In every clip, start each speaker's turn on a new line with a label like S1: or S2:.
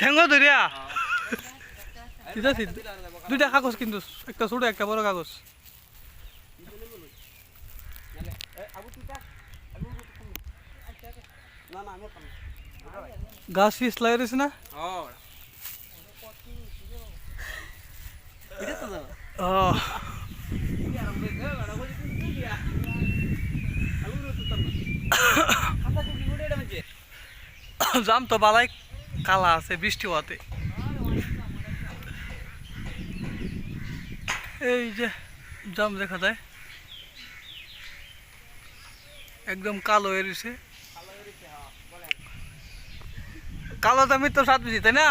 S1: ঠেঙ্গ ধরিয়া দুইটা কাগজ কিন্তু, একটা ছোট একটা বড় কাগজ। গাছ লাগিয়ে দিয়েছে না? জাম তো বালাই। কালা আছে বৃষ্টি হওয়াতে। এই যে জাম দেখা যায়। একদম কালো এরিছে কালো দামি তো সাত বেশি তাই না?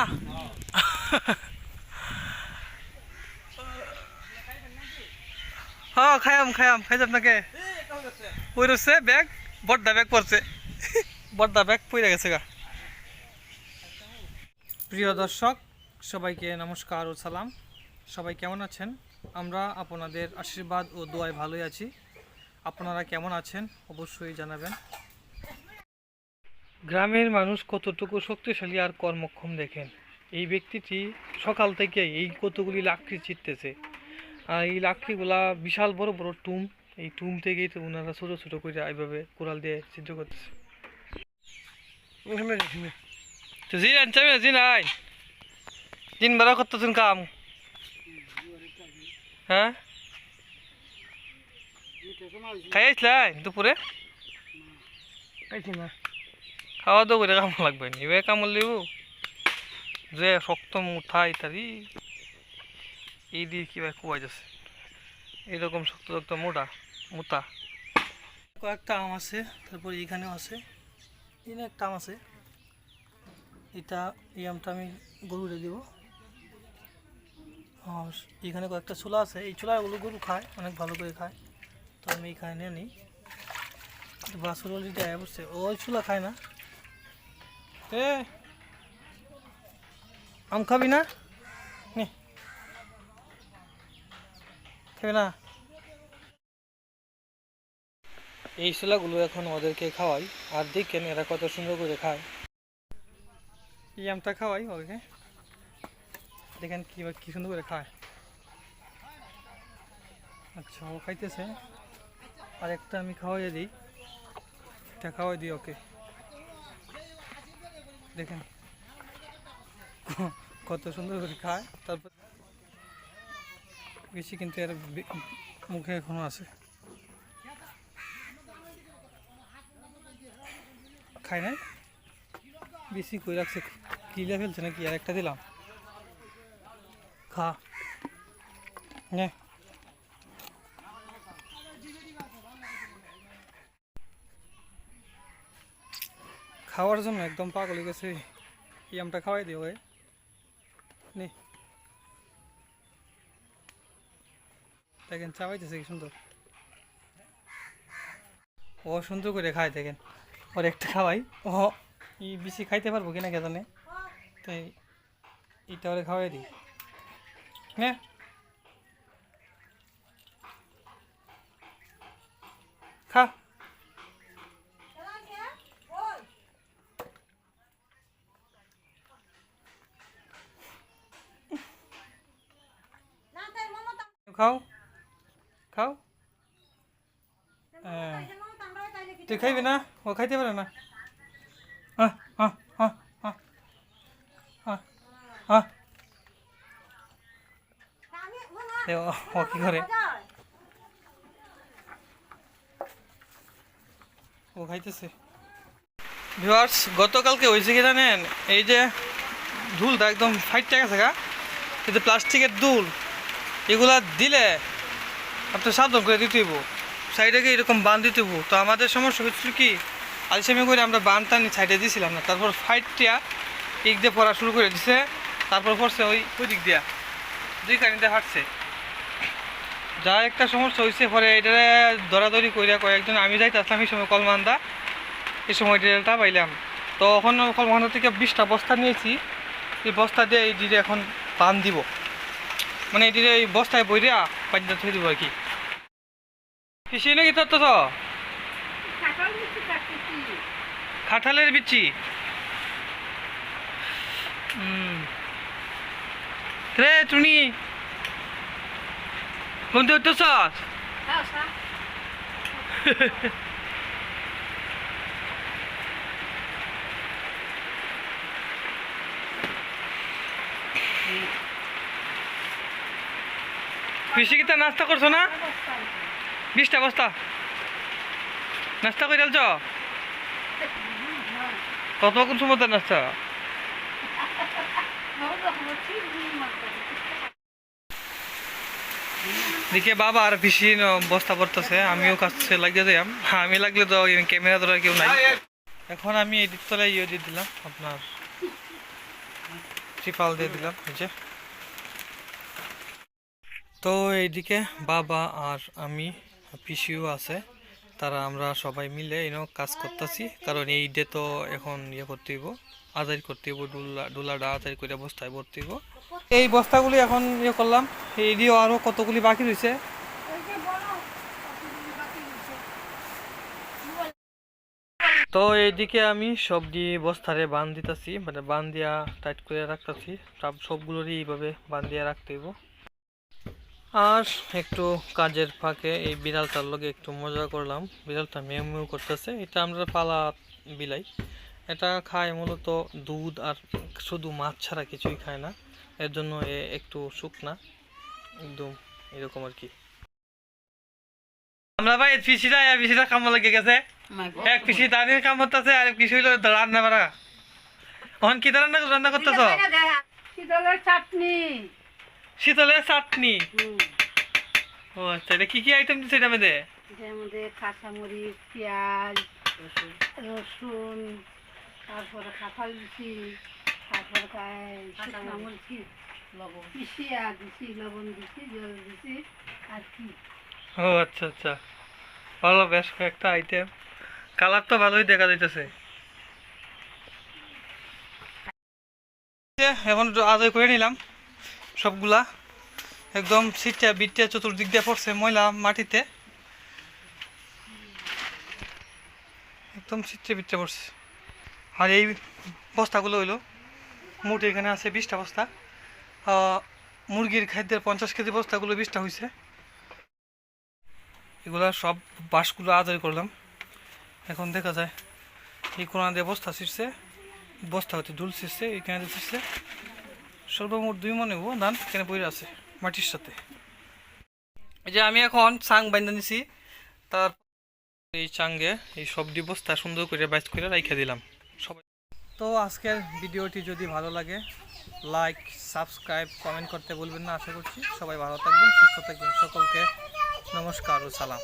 S1: হ্যাঁ খায়াম খায়াম খাই আপনাকে? ওই রয়েছে ব্যাগ। বড্ডা ব্যাগ পড়ছে। বড্ডা ব্যাগ পড়ে গেছে গা। প্রিয় দর্শক সবাইকে নমস্কার ও সালাম। সবাই কেমন আছেন? আমরা আপনাদের আশীর্বাদ ও দোয়ায় ভালোই আছি। আপনারা কেমন আছেন? অবশ্যই জানাবেন। গ্রামের মানুষ কতটুকু শক্তিশালী আর কর্মক্ষম দেখেন? এই ব্যক্তিটি সকাল থেকে এই কতগুলি লাকড়ি চিটতেছে আর এই লাকড়িগুলা বিশাল বড় বড় টুম। এই টুম থেকেই তো ওনারা ছোটো ছোটো করে এইভাবে কোরাল দিয়ে ছিদ্র করতেছে। তো জি আনছে জি নাই দিন বেলা করতেছেন কাম হ্যাঁ দুপুরে খাওয়া দাওয়া করে কাম লাগবে নি এবার কামড় লিব যে শক্ত মুঠা ইত্যাদি এই দিয়ে কিবা কুয়াই যাচ্ছে এরকম শক্ত শক্ত মোটা মোটা কয়েকটা আম আছে তারপর এখানেও আছে এখানে একটা আম আছে এটা, এই আমটা আমি গরুরে দিব। এখানে কয়েকটা চুলা আছে। এই চুলাগুলো গরু খায়, অনেক ভালো করে খায়। তো আমি এখানে নিই। বাসুর অলরেডি আয়া বসছে। ওই চুলা খায় না। এ, আম খাবি না? নে। খাবি না। এই ছোলাগুলো এখন ওদেরকে খাওয়াই। আর দেখেন এরা কত সুন্দর করে খায়। এই আমটা খাওয়াই ওকে দেখেন কি কি সুন্দর করে খায় আচ্ছা ও খাইতেছে আর একটা আমি খাওয়াই দিই এটা খাওয়াই দিই ওকে দেখেন কত সুন্দর করে খায় তারপর বেশি কিন্তু এর মুখে এখনও আছে খায় না বেশি কই রাখছে? কিলে ফেলছে নাকি? আর একটা দিলাম। খা। নে। খাওয়ার জন্য একদম পাগল হয়ে গেছে। এই আমটা খাওয়াই দিও ওই নে। দেখেন, চাবাইতেছে কি সুন্দর। ও সুন্দর করে খায় দেখেন। ওর একটা খাওয়াই। ও ই বেশি খাইতে পারব কিনা কে জানে তাই এটা ওরে খাওয়াই দিই। হ্যাঁ খা। খাও। খাও। হ্যাঁ। তুই খাইবি না? ও খাইতে পারে না হ্যাঁ হ্যাঁ হ্যাঁ হ্যাঁ হ্যাঁ হ্যাঁ এ কি করে? ও খাইতেছে। ভিউয়ার্স গতকালকে হয়েছে কি জানেন? এই যে ধুলটা একদম ফাইটটা গেছে গা। কিন্তু প্লাস্টিকের দুল, এগুলা দিলে আপনি সাবধান করে দিতে হইব। সাইডে গিয়ে এরকম বান দিতেইব তো আমাদের সমস্যা হচ্ছিল কি আলসেমি করে আমরা বান টানি সাইডে দিয়েছিলাম না। তারপর ফাইটটা এক দিয়ে পড়া শুরু করে দিছে। তারপর পড়ছে ওই ওই দিক দিয়া। দুই কানিতে হাঁটছে। যা একটা সমস্যা হয়েছে পরে এটা দরাদরি করিয়া কয়েকজন, আমি যাইতে আসলাম এই সময় কলমান্দা। এই সময় ডেলটা পাইলাম তো এখন কলমান্দা থেকে বিশটা বস্তা নিয়েছি। এই বস্তা দিয়ে এই দিদি এখন পান দিব। মানে এই এই বস্তায় বইরা পাঞ্জা থই দিব আর কি। কৃষি নাকি তোর তো? খাটালের বিচি। রে টুনি। কোনতে উঠতেছ পিসি কিতা নাস্তা করছ না? বিশটা বস্তা। নাস্তা করে ডালছ কত কোন সময় নাস্তা দিকে বাবা আর ন- বস্তা পড়তেছে, আমিও কাছে লাগিয়ে যাই আমি লাগলে তো ক্যামেরা ধরার কেউ নাই। এখন আমি এডিট তলে ইয়ে দিয়ে দিলাম, আপনার ত্রিপাল দিয়ে দিলাম যে। তো এইদিকে বাবা আর আমি, পিসিও আছে। তারা আমরা সবাই মিলে এনে কাজ করতেছি। কারণ এই ঈদে তো এখন ইয়ে করতে হইব আদায় করতে হইব, ডুলা ডুলাটা আদায় করে বস্তায় ভরতে হইব। এই বস্তাগুলি এখন ইয়ে করলাম, এই দিয়েও আরও কতগুলি বাকি রয়েছে। তো এইদিকে আমি সবজি বস্তারে বান দিতেছি মানে বান দিয়া টাইট করে রাখতেছি সবগুলোরই এইভাবে বান দিয়া রাখতে হইব। আর একটু কাজের ফাঁকে এই বিড়ালটার লগে একটু মজা করলাম। বিড়ালটা মেউ মেউ করতেছে। এটা আমরা পালা বিলাই। এটা খায় মূলত দুধ আর শুধু মাছ ছাড়া কিছুই খায় না। এর জন্য এ একটু শুকনা। একদম এরকম আর কি। আমরা ভাই পিসিটা পিসিটা কাম লেগে গেছে। এক পিসি দানির কাম করতেছে আর এক পিসি হইল রান্না বাড়া। এখন কি রান্না রান্না করতেছ?
S2: চাটনি?
S1: শীতলের চাটনি।
S2: হুম,
S1: ও আচ্ছা এটা কি কি আইটেম দিচ্ছে এটা মধ্যে?
S2: এটার মধ্যে কাঁচামরিচ পেঁয়াজ রসুন। তারপরে কাঁঠাল দিছি তারপরে শুকনো মরিচি পিসিয়া দিছি লবণ দিছি জল দিছি আর কি।
S1: ও আচ্ছা আচ্ছা। ভালো বেশ কয়েকটা আইটেম কালার তো ভালোই দেখা যাইতেছে। এখন তো আদায় করে নিলাম। সবগুলা একদম সিটটা বিটটা চতুর্দিক দিয়ে পড়ছে ময়লা মাটিতে। একদম সিটটা বিটটা পড়ছে। আর এই বস্তাগুলো হইল, মোট এখানে আছে বিশটা বস্তা। মুরগির খাদ্যের পঞ্চাশ কেজি বস্তাগুলো বিশটা হয়েছে এগুলা সব বাঁশগুলো আদায় করলাম। এখন দেখা যায় এই কোনা দিয়ে বস্তা ছিঁড়ছে বস্তা হচ্ছে ডুল ছিঁড়ছে এইখানে দিয়ে ছিঁড়ছে সর্বমোট দুই মনে হব ধান এখানে পড়ে আছে, মাটির সাথে। এই যে আমি এখন চাং বাইন্দা নিছি, তার এই চাঙ্গে এই সবজি বস্তা সুন্দর করে বাইচ করে রাইখা দিলাম। সবাই তো আজকের ভিডিওটি যদি ভালো লাগে লাইক সাবস্ক্রাইব কমেন্ট করতে বলবেন না, আশা করছি সবাই ভালো থাকবেন, সুস্থ থাকবেন, সকলকে নমস্কার ও সালাম।